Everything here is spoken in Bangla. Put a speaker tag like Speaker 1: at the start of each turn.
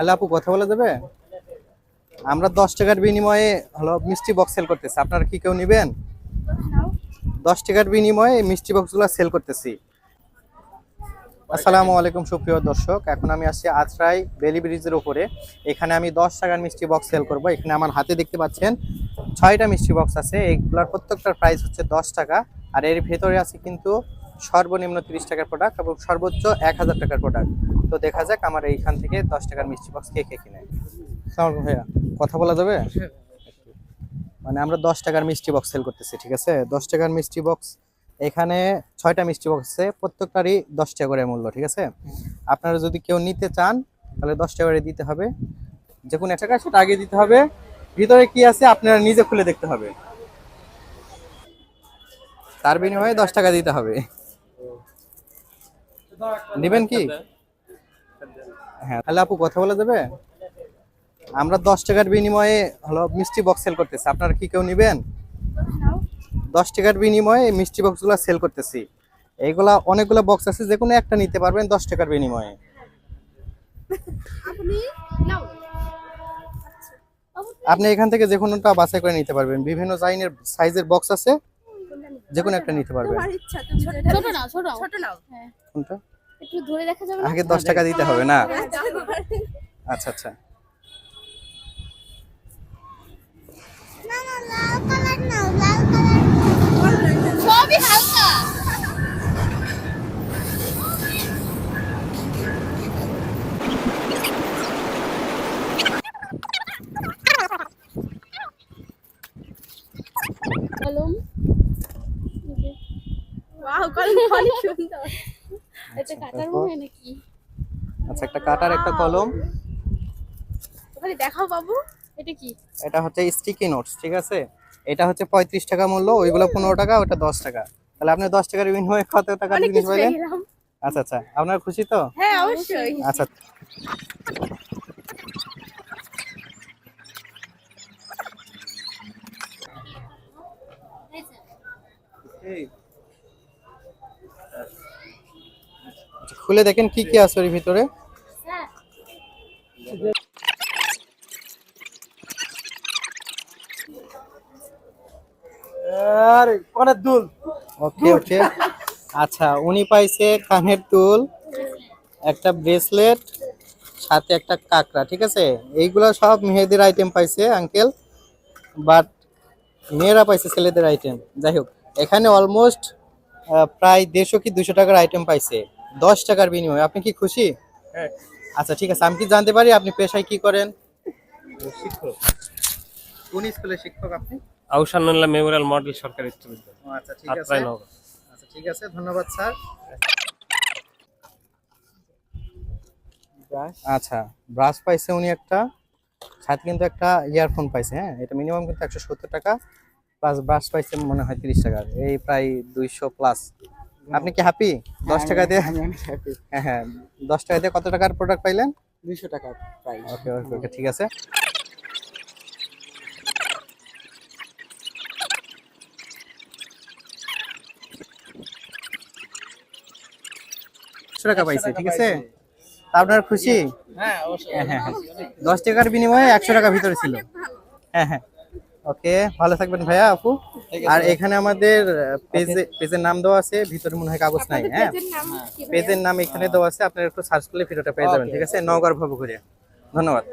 Speaker 1: হ্যালো আপু কথা বলা যাবে? আমরা দশ টাকার বিনিময়ে, হলো মিষ্টি বক্স সেল করতেছি। আপনারা কি কেউ নেবেন? দশ টাকার বিনিময়ে মিষ্টি বক্সগুলো সেল করতেছি। আসসালামু আলাইকুম, সুপ্রিয় দর্শক। এখন আমি আসছি আজরাই বেলি ব্রিজের উপরে। এখানে আমি দশ টাকার মিষ্টি বক্স সেল করব। এখানে আমার হাতে দেখতে পাচ্ছেন ছয়টা মিষ্টি বক্স আছে। এইগুলোর প্রত্যেকটার প্রাইস হচ্ছে দশ টাকা। আর এর ভেতরে আছে কিন্তু সর্বনিম্ন তিরিশ টাকার প্রোডাক্ট এবং সর্বোচ্চ এক হাজার টাকার প্রোডাক্ট তো দেখা যাক আমার এইখান থেকে দশ টাকার মিষ্টি বক্স কে কে কিনে। ভাইয়া কথা বলা যাবে? মানে আমরা দশ টাকার মিষ্টি বক্স সেল করতেছি ঠিক আছে? দশ টাকার মিষ্টি বক্স এখানে ছয়টা মিষ্টি বক্স আছে প্রত্যেকটারই দশ টাকা করে মূল্য ঠিক আছে? আপনারা যদি কেউ নিতে চান তাহলে দশ টাকা করে দিতে হবে। যে কোনো একটা টাকা সেটা আগে দিতে হবে। ভিতরে কি আছে আপনারা নিজে খুলে দেখতে হবে। তার বিনিময়ে দশ টাকা দিতে হবে। নেবেন কি? হ্যাঁ তাহলে আপু কথা বলা যাবে? আমরা দশ টাকার বিনিময়ে হলো মিষ্টি বক্স সেল করতেছি। আপনারা কি কেউ নেবেন? দশ টাকার বিনিময়ে মিষ্টি বক্সগুলো সেল করতেছি। এইগুলা অনেকগুলো বক্স আছে যে কোনো একটা নিতে পারবেন দশ টাকার বিনিময়ে।
Speaker 2: আপনি
Speaker 1: এখান থেকে যে কোনোটা বাছাই করে নিতে পারবেন। বিভিন্ন সাইজের সাইজের বক্স আছে যে কোনো একটা নিতে পারবেন।
Speaker 2: তোমার ইচ্ছা তুমি ছোট
Speaker 3: ছোট নাও ছোট নাও।
Speaker 2: ছোট নাও।
Speaker 3: হ্যাঁ
Speaker 1: কোনটা?
Speaker 3: একটু ধরে দেখা যাবে
Speaker 1: আগে দশ টাকা দিতে হবে না? আচ্ছা আচ্ছা।
Speaker 3: সবই হালকা। কলম।
Speaker 2: ওয়াও কলম অনেক সুন্দর।
Speaker 3: এটা কাটার মনে হয় নাকি?
Speaker 1: আচ্ছা একটা কাটার একটা কলম।
Speaker 2: ওখানে দেখাও বাবু
Speaker 3: এটা কি?
Speaker 1: এটা হচ্ছে স্টিকি নোটস ঠিক আছে? এটা হচ্ছে পঁয়ত্রিশ টাকা মূল্য ওইগুলো পনেরো টাকা ওটা দশ টাকা। তাহলে আপনি দশ টাকার বিনিময়ে কত
Speaker 2: অনেক
Speaker 1: জিনিস পাইলেন আচ্ছা আচ্ছা আপনার খুশি তো?
Speaker 2: হ্যাঁ অবশ্যই।
Speaker 1: আচ্ছা। আচ্ছা, খুলে দেখেন কি কি আছে ওর ভিতরে।
Speaker 4: আরে কোনের দুল।
Speaker 1: ওকে ওকে। আচ্ছা উনি পাইছে কানের দুল একটা ব্রেসলেট সাথে একটা কাকড়া ঠিক আছে? এইগুলো সব মেয়েদের আইটেম পাইছে আঙ্কেল বাট মেয়েরা পাইছে ছেলেদের আইটেম যাই হোক এখানে অলমোস্ট প্রায় দেড়শো কি দুশো টাকার আইটেম পাইছে। দশ টাকার বিনিময়ে। আপনি কি খুশি?
Speaker 4: হ্যাঁ।
Speaker 1: আচ্ছা ঠিক আছে আমি কি জানতে পারি আপনি পেশায় কি করেন?
Speaker 4: শিক্ষক।
Speaker 1: কোন স্কুলের শিক্ষক আপনি?
Speaker 4: মেমোরিয়াল মডেল সরকারি উচ্চ
Speaker 1: আচ্ছা ঠিক আছে। আচ্ছা ঠিক আছে ধন্যবাদ স্যার। আচ্ছা ব্রাশ পাইছে উনি একটা সাথে কিন্তু একটা ইয়ারফোন পাইছে হ্যাঁ? এটা মিনিমাম কিন্তু একশো সত্তর টাকা প্লাস ব্রাশ পাইছে মনে হয় তিরিশ টাকার। এই প্রায় দুইশো প্লাস আপনি কি হ্যাপি দশ টাকা দিয়ে? হ্যাঁ হ্যাঁ। দশ টাকা দিয়ে কত টাকার প্রোডাক্ট পাইলেন?
Speaker 4: দুইশো টাকা প্রাইস
Speaker 1: ওকে ওকে ওকে ঠিক আছে। টাকা পাইছে ঠিক আছে? আপনার খুশি?
Speaker 4: হ্যাঁ
Speaker 1: হ্যাঁ। দশ টাকার বিনিময়ে একশো টাকা ভিতরে ছিল। হ্যাঁ হ্যাঁ। ওকে ভালো থাকবেন ভাইয়া আপু। আর এখানে আমাদের পেজে পেজের নাম দেওয়া আছে ভিতরে মনে হয় কাগজ নাই হ্যাঁ?
Speaker 2: পেজের নাম কি
Speaker 1: পেজের নাম এখানে দেওয়া আছে আপনারা একটু সার্চ করলে ভিডিওটা পেয়ে যাবেন ঠিক আছে? নগর ভবঘুরে। ধন্যবাদ।